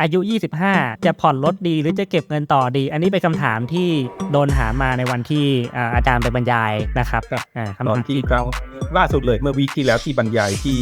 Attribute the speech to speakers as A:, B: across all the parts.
A: อายุ 25 จะผ่อนรถดีหรือจะเก็บเงินต่อดี อันนี้เป็นคำถามที่โดนถามมาในวันที่อ่าอาจารย์ไปบรรยายนะครับ
B: ครับ
A: อ่าคำ
B: ต
A: ถา
B: อน
A: ม
B: ที่เราล่าสุดเลยเมื่อวีคที่แล้วที่บรรยายที่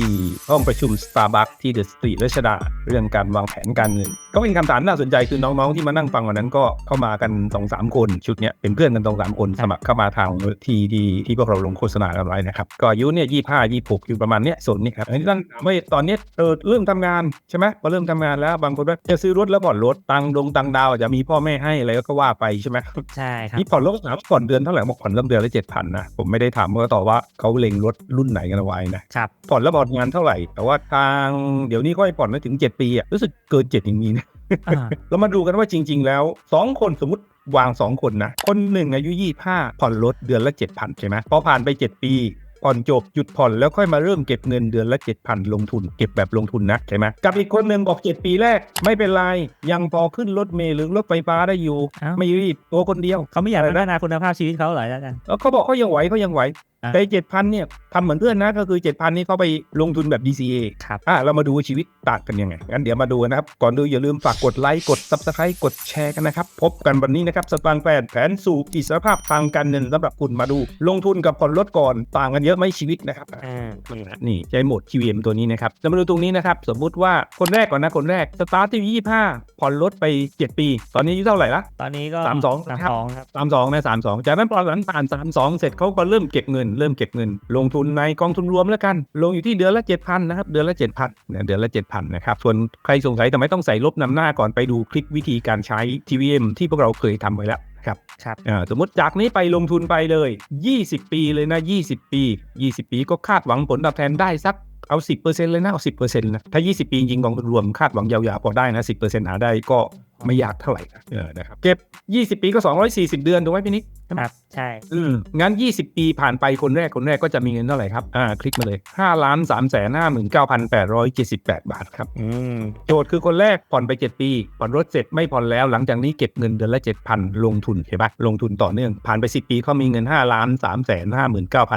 B: ห้องประชุม Starbucks ที่เดอะสตรีทรัชดา เรื่องการวางแผนการเงิน ก็เป็นคำถามน่าสนใจคือน้องๆที่มานั่งฟังวันนั้นก็เข้ามากันสองสามคนชุดเนี้ยเป็นเพื่อนกันสองสามคนสมัครเข้ามาทางที่ที่ที่พวกเราลงโฆษณากันไว้นะครับก็อายุเนี่ยยี่ห้ายี่หกอยู่ประมาณเนี้ยโซนนี้ครับอันนี้ตั้งถามว่าตอนเนี้ยเออเริ่มทำงานใช่ไหมพอเริ่มทำงานแล้วบางคนว่าจะซื้อรถแล้วผ่อนรถตังค์ดงตังค์ดาวอาจจะมีพ่อแม่ให้อะไรก็ว่าไปใช่ไหม
A: ใช่ครับ
B: นี่ผ่อนรถถามว่าผ่อนเดือนเท่าไหร่บอกผ่อนเริ่มเดือนละเจ็ดพันนะผมไม่ได้ถามเขาต่อว่าเขาเล็งรถรุ่นไหนกันเอาไว้นะครับผ่อนแล้วผ่อนงานเท่าไหร่ แต่ว่าทางเดี๋ยวนี้ก็ให้ผ่อนได้ถึง7ปีอะรู้สึกเกิน7อย่างนี้นะ
A: อ่า
B: เรามาดูกันว่าจริง ๆ แล้ว2คนสมมติวาง 2 คนนะ คนหนึ่งอายุ 25 ผ่อนรถเดือนละ 7,000 ใช่ไหมพอผ่านไป 7 ปี ผ่อนจบหยุดผ่อนแล้วค่อยมาเริ่มเก็บเงินเดือนละ 7,000 ลงทุน เก็บแบบลงทุนนะใช่ไหมกับอีกคนหนึ่งบอก 7 ปีแรก ไม่เป็นไร ยังพอขึ้นรถเมล์หรือรถไฟฟ้าได้อยู่
A: เอ้า
B: ไม่รีบตัวคนเดียว
A: เขาไม่อยาก
B: อะไรนะ
A: พัฒนาคุณภาพชีวิตเขาเหรออาจารย์
B: แล้วเขาบอกเขายังไหวเขายังไหว
A: อะ
B: แต่เจ็ดพันเนี่ยทำเหมือนเพื่อนนะก็คือเจ็ดพันนี่เขาไปลงทุนแบบ DCA
A: ครับ
B: อะเรามาดูชีวิตต่างกันยังไงงั้นเดี๋ยวมาดูนะครับ ก่อนดูอย่าลืมฝากกดไลค์กด Subscribe กดแชร์กันนะครับ พบกันวันนี้นะครับสตางค์แฟนแผนสู่อิสรภาพทางการเงินสำหรับคุณมาดู ลงทุนกับผ่อนรถก่อนต่างกันเยอะไหมชีวิตนะครับ
A: อ่า
B: นี่ใช้โหมด QM ตัวนี้นะครับจะมาดูตรงนี้นะครับสมมุติว่าคนแรกก่อนนะคนแรกสตาร์ทที่25ผ่อนรถไป 7 ปี ตอนนี้อายุเท่าไหร่ละ
A: ตอนนี้ก็
B: สามสอง
A: สาม
B: ครับ
A: สองครับ
B: สามสองนะสามสองจากนั้นพอหลังผ่านสามสองเสร็จเขาก็เริ่มเก็บเงินเริ่มเก็บเงิน ลงทุนในกองทุนรวมแล้วกัน ลงอยู่ที่เดือนละเจ็ดพันนะครับเดือนละเจ็ดพันเดือนละเจ็ดพันนะครับส่วนใครสงสัยทำไมต้องใส่ลบนำหน้าก่อนไปดูคลิปวิธีการใช้ TVM ที่พวกเราเคยทำไว้แล้วครับ
A: ครับ
B: อ่าสมมติจากนี้ไปลงทุนไปเลย 20 ปีเลยนะ 20 ปี 20 ปีก็คาดหวังผลตอบแทนได้สักเอา 10%เลยนะ เอา 10%นะ ถ้า 20 ปีจริงๆกองทุนรวมคาดหวังยาวๆ พอได้นะ 10%หาได้ก็ ไม่ยากเท่าไหร่นะเออนะครับเก็บ 20 ปีก็ 240 เดือนถูกไหมพี่นิก
A: ครับใช่
B: อืมงั้น 20 ปีผ่านไปคนแรกคนแรกก็จะมีเงินเท่าไหร่ครับอ่าคลิกมาเลย5ล้าน3แสน59,878บาทครับ
A: อืม
B: โจทย์คือคนแรกผ่อนไป 7 ปี ผ่อนรถเสร็จไม่ผ่อนแล้วหลังจากนี้เก็บเงินเดือนละ 7,000 ลงทุนเห็นปะลงทุนต่อเนื่องผ่านไป 10 ปีเขามีเงิน5ล้าน3แสน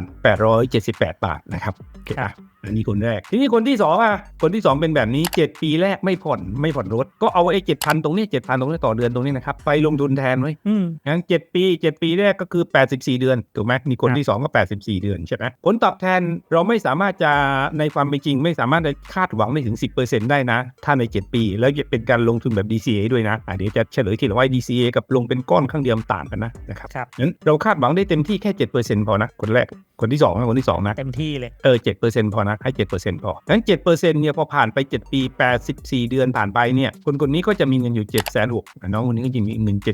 B: 59,878บาทนะครับโอเคอะอันนี้คนแรก ทีนี้คนที่สองอะคนที่สองเป็นแบบนี้ 7 ปีแรกไม่ผ่อนไม่ผ่อนรถก็เอาไอ้7,000ตรงนี้7,000ตรงนี้ต่อเดือนตรงนี้นะครับ ไปลงทุนแทนไว้
A: อืม
B: งั้น7ปี7ปีแรกก็คือ84เดือนถูกไหมมีคน
A: ครับ
B: ที่2ก็84เดือนใช่ไหมผลตอบแทนเราไม่สามารถจะในความเป็นจริง ไม่สามารถจะคาดหวังได้ถึง10%ได้นะ ถ้าใน7ปี แล้วเป็นการลงทุนแบบ DCA ด้วยนะอะเดี๋ยวจะเฉลยทีหลังว่า DCA กับลงเป็นก้อนข้างเดียวต่างกันนะนะครับ
A: ครับ
B: งั้นเราคาดหวังได้เต็มที่แค่7%พอนะคนแรก คนที่2นะคนที่2นะ
A: เต็มที่เลย
B: เออ7%พอนะให้7%พองั้น7%เนี่ยพอผ่านไป7ปี84เดือนผ่านไปเนี่ยคนคนนี้ก็จะมีเงินอยู่7 6 0 0 0น้องคนนี้ก็จะมีเงิน7 6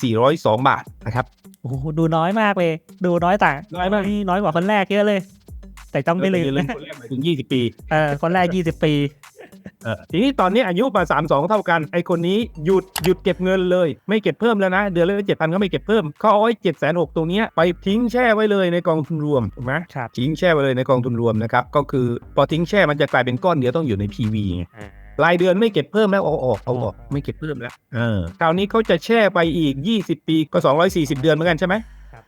B: 402บาทนะครับ
A: โอ้โหดูน้อยมากเลย ดูน้อยต่าง
B: น้อยมาก
A: นี่น้อยกว่าคนแรกเยอะเลย แต่ต้องไม่ลืม
B: เริ่
A: นะ
B: คนแรกหมายถึง20ปี
A: เออคนแรกยี่สิบปี
B: เออ ทีนี้ตอนนี้อายุมา32 เท่ากันไอคนนี้หยุดหยุดเก็บเงินเลย ไม่เก็บเพิ่มแล้วนะ เดือนละ7,000ก็ไม่เก็บเพิ่มเขาเอาไอ้7 6 0 0 0ตรงเนี้ยไปทิ้งแช่ไว้เลยในกองทุนรวมถูกไหม
A: ครับ
B: ทิ้งแช่ไว้เลยในกองทุนรวมนะครับก็คือพอทิ้งแช่มันจะกลายเป็นก้อนเดียวต้องอยู่ใน PV ไง
A: อ่ารา
B: ยเดือนไม่เก็บเพิ่มแล้วเอาออกเอาออกไม่เก็บเพิ่มแล้วเออคราวนี้เขาจะแช่ไปอีก 20 ปีก็ 240 เดือนเหมือนกันใช่ไหม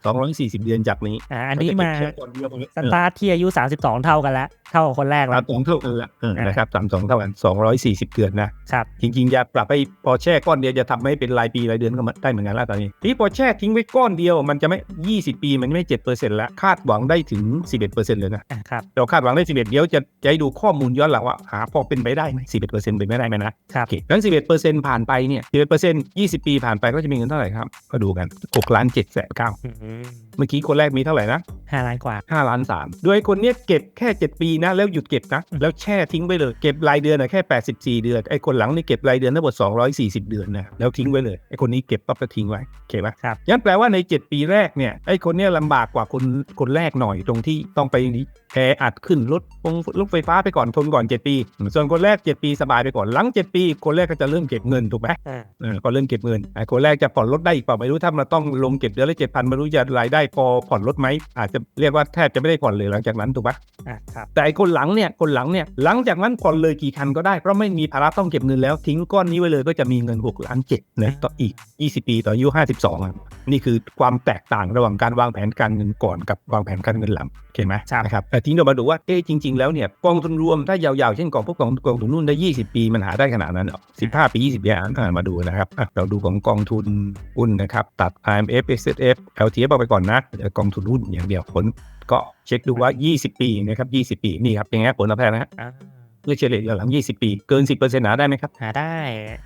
A: ครับ
B: 240เดือนจากนี้
A: อ่าอันนี้มา
B: เขจะเก็บแช่ก้อนเดียวหมดเลย
A: สตาร์ทที่อายุ32เท่ากันแล้ว เท่ากับคนแรก
B: สา
A: แล้
B: ม
A: ว
B: สองเท่ากันละเออนะครับสามสองเท่ากัน240เดือนนะ
A: ครับ
B: จริงๆจะปรับให้พอแช่ก้อนเดียวจะทำให้เป็นรายปีรายเดือนก็ได้เหมือนกันแล้วตอนนี้ที่พอแช่ทิ้งไว้ก้อนเดียวมันจะไม่20ปีมันไม่7%แล้วคาดหวังได้ถึง11%เลยนะ
A: อะครับ
B: เราคาดหวังได้11เดี๋ยวจะจะให้ดูข้อมูลย้อนหลังว่าหาพอเป็นไปได้ไหม11%เป็นไปได้ไหมนะครับโอเคงั้น11%ผ่านไปเนี่ย11% 20ปีผ่านไปก็จะมีเงินเท่าไหร่ครับก็ดูกัน6ล้าน7แสน9
A: อืม
B: เมื่อกี้คนแรกมีเท่าไหร่นะ
A: ห้าล้านกว่า
B: 5 ล้าน 3 โดยคนเนี้ยเก็บแค่ 7 ปีนะ แล้วหยุดเก็บนะ แล้วแช่ทิ้งไว้เลย เก็บรายเดือนนะแค่ 84 เดือน ไอ้คนหลังนี่เก็บรายเดือนทั้งหมด240 เดือนนะ แล้วทิ้งไว้เลย ไอ้คนนี้เก็บปั๊บแล้วทิ้งไว้โอเคปะ
A: ครับ
B: งั้นแปลว่าใน 7 ปีแรกเนี่ย ไอ้คนเนี้ยลำบากกว่าคนคนแรกหน่อยตรงที่ต้องไป แออัดขึ้นรถฟงรถไฟฟ้าไปก่อนทนก่อน 7 ปี ส่วนคนแรก 7 ปีสบายไปก่อนหลัง 7 ปี คนแรกก็จะเริ่มเก็บเงินถูกไหม
A: อ่า
B: เออก็เริ่มเก็บเงินไอ้คนแรกจะผ่อนรถได้อีกเปล่าไม่รู้ถ้ามันต้องลงเก็บเดือนละเจ็ดพันไม่รู้จะรายได้พอผ่อนรถไหมอาจจะเรียกว่าแทบจะไม่ได้ผ่อนเลยหลังจากนั้นถูกปะ
A: อะครับ
B: แต่ไอ้คนหลังเนี่ยคนหลังเนี่ยหลังจากนั้นผ่อนเลยกี่คันก็ได้เพราะไม่มีภาระต้องเก็บเงินแล้วทิ้งก้อนนี้ไว้เลยก็จะมีเงิน6ล้านเจ็ดนะต่ออีก 20 ปีต่ออายุ52อะนี่คือความแตกต่างระหว่างการวางแผนการเงินก่อนกับวางแผนการเงินหลังโอเคไหม
A: ครับ
B: นะครับแต่ทีนี้เรามาดูว่าเอ๊ะจริง ๆ แล้วเนี่ยกองทุนรวมถ้ายาวๆ เช่นกองพวกกองกองทุนรุ่นได้ 20 ปีมันหาได้ขนาดนั้นเหรอ15 ปี 20ปีอ่านมาดูนะครับอะเราดูของกองทุนหุ้นนะครับตัด IMF SSF LTF เอาไปก่อนนะเดี๋ยวกองทุนหุ้นอย่างเดียวผลก็เช็คดูว่า 20 ปีนะครับ20 ปีนี่ครับเป็นไงครับผลตอบแทนนะฮะ
A: อ่า
B: เมื่อเฉลี่ยย้อนหลัง 20 ปี เกิน 10%หาได้ไหมครับ
A: หาได้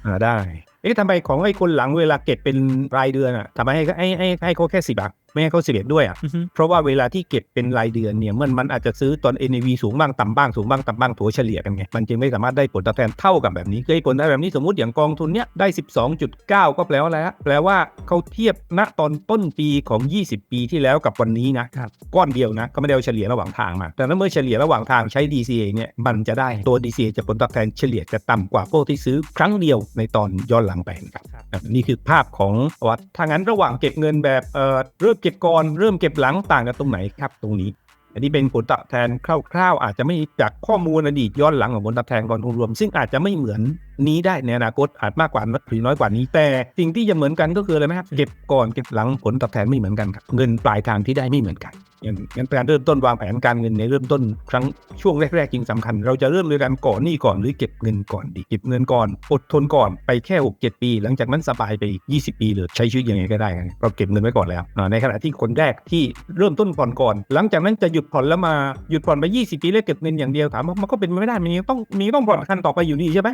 B: หาได้เอ๊ะทำไมของไอ้คนหลังเวลาเก็บเป็นรายเดือนอะทำไมให้ให้ให้ให้เขาแค่สิบอะ ไม่ให้เขาสิบเอ็ดด้วยอะ
A: อือฮึ
B: เพราะว่าเวลาที่เก็บเป็นรายเดือนเนี่ยมันมันอาจจะซื้อตอน NAV สูงบ้างต่ำบ้างสูงบ้างต่ำบ้างถัวเฉลี่ยกันไงมันจึงไม่สามารถได้ผลตอบแทนเท่ากับแบบนี้คือไอ้ผลตอบแทนแบบนี้สมมติอย่างกองทุนเนี้ยได้ 12.9 ก็แปลว่าอะไรฮะแปลว่าเขาเทียบณตอนต้นปีของ 20 ปีที่แล้วกับวันนี้นะครับก้อนเดียวนะก็ไม่ได้เอาเฉลี่ยระหว่างทางมาแต่ถ้าเมื่อเฉลี่ยระหว่างทางใช้ DCA เนี่ยมันจะได้ตัว DCA จะผลตอบแทนเฉลี่ยจะต่ำกว่าพวกที่ซื้อครั้งเดียวในตอนย้อนหลังไปนะครับ
A: ครับ
B: อะนี่คือภาพของวัดถ้างั้นระหว่างเก็บเงินแบบเอ่อเริ่มเก็บก่อนเริ่มเก็บหลังต่างกันตรงไหนครับตรงนี้ อันนี้เป็นผลตอบแทนคร่าวๆ อาจจะไม่จากข้อมูลอดีตย้อนหลังของผลตอบแทนกองทุนรวม ซึ่งอาจจะไม่เหมือนนี้ได้ในอนาคตอาจมากกว่าหรือน้อยกว่านี้ แต่สิ่งที่จะเหมือนกันก็คืออะไรไหมครับเก็บก่อนเก็บหลังผลตอบแทนไม่เหมือนกันครับเงินปลายทางที่ได้ไม่เหมือนกัน อย่างงั้นการเริ่มต้นวางแผนการเงินในเริ่มต้นครั้งช่วงแรกๆจริงสำคัญ เราจะเริ่มด้วยการก่อนหนี้ก่อนหรือเก็บเงินก่อนดีเก็บเงินก่อนอดทนก่อนไปแค่6 7ปี หลังจากนั้นสบายไปอีก20 ปีเลยใช้ชีวิตยังไงก็ได้กันเราเก็บเงินไว้ก่อนแล้วอ่าในขณะที่คนแรกที่เริ่มต้นผ่อนก่อน หลังจากนั้นจะหยุดผ่อนแล้วมาหยุดผ่อนไป 20 ปีแล้วเก็บเงินอย่างเดียวถามว่ามันก็เป็นไปไม่ได้มันยังต้องมีต้องผ่อนคันต่อไปอยู่ดีใช่ไหม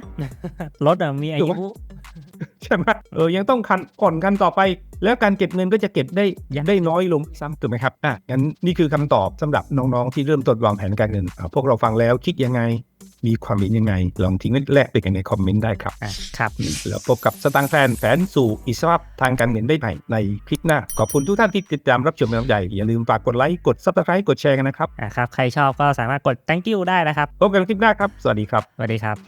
A: รถอะมีอา
B: ถูก
A: ยุ
B: ปะ ใช่ไหมเออยังต้องคันผ่อนกันต่อไป แล้วการเก็บเงินก็จะเก็บได้ได้น้อยลงซ้ำถูกไหมครับอะงั้นนี่คือคำตอบสำหรับน้องๆที่เริ่มต้นวางแผนการเงินอะพวกเราฟังแล้วคิดยังไงมีความเห็นยังไง ลองทิ้งไว้แลกไปกันในคอมเมนต์ได้ครับ
A: อะครับ
B: แล้วพบกับสตางค์แฟนแผนสู่อิสระภาพทางการเงินได้ใหม่ในคลิปหน้า ขอบคุณทุกท่านที่ติดตามรับชมเป็นกำลังใจอย่าลืมฝากกดไลค์ กด subscribe กดแชร์กันนะครับ
A: อะครับ ใครชอบก็สามารถกด thank you ได้นะครับ
B: พบกันคลิปหน้าครับ สวัสดีครับ
A: สวัสดีครับ